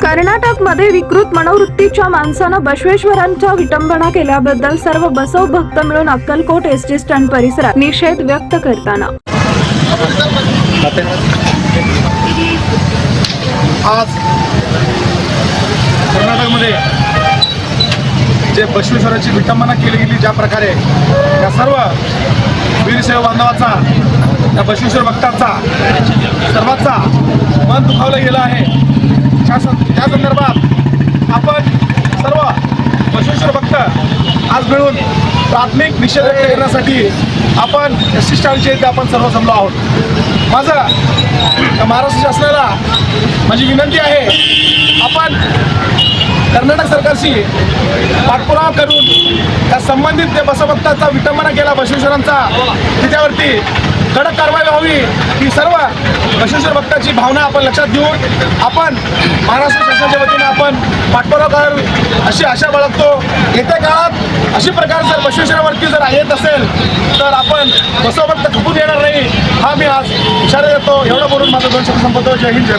कर्नाटकमध्ये विकृत मनोवृत्तीच्या माणसानं बसवेश्वरांच्या विटंबना केल्याबद्दल सर्व बसव भक्त मिळून अक्कलकोट एस टी स्टँड परिसरात निषेध व्यक्त करताना. आज कर्नाटकमध्ये जे बसवेश्वराची विटंबना केली गेली ज्या प्रकारे या सर्व वीरशैव बांधवाचा या बसवेश्वर भक्तांचा सर्वांचा मन दुखावलं गेलं आहे. शासन सं- त्या संदर्भात आपण सर्व बसवेश्वर भक्त आज मिळून प्राथमिक निषेध व्यक्त करण्यासाठी आपण एस टी इथे आपण सर्व जमलो आहोत. माझं महाराष्ट्र शासनाला माझी विनंती आहे आपण कर्नाटक सरकारशी पाठपुरावा करून त्या संबंधित ते बसभक्ताचा विटंबना केला बसवेश्वरांचा त्याच्यावरती कडक कारवाई व्हावी ही सर्व बसवेश्वर भक्ताची भावना आपण लक्षात घेऊन आपण महाराष्ट्र शासनाच्या वतीने आपण पाठपुरावा करावी अशी आशा बाळगतो. येत्या काळात अशी प्रकार जर बसवेश्वरावरती जर येत असेल तर आपण बसोबत खपून येणार नाही. हा मी आज इशारा देतो. एवढं बोलून माझं दोन शब्द संपवतो. जय हिंद जय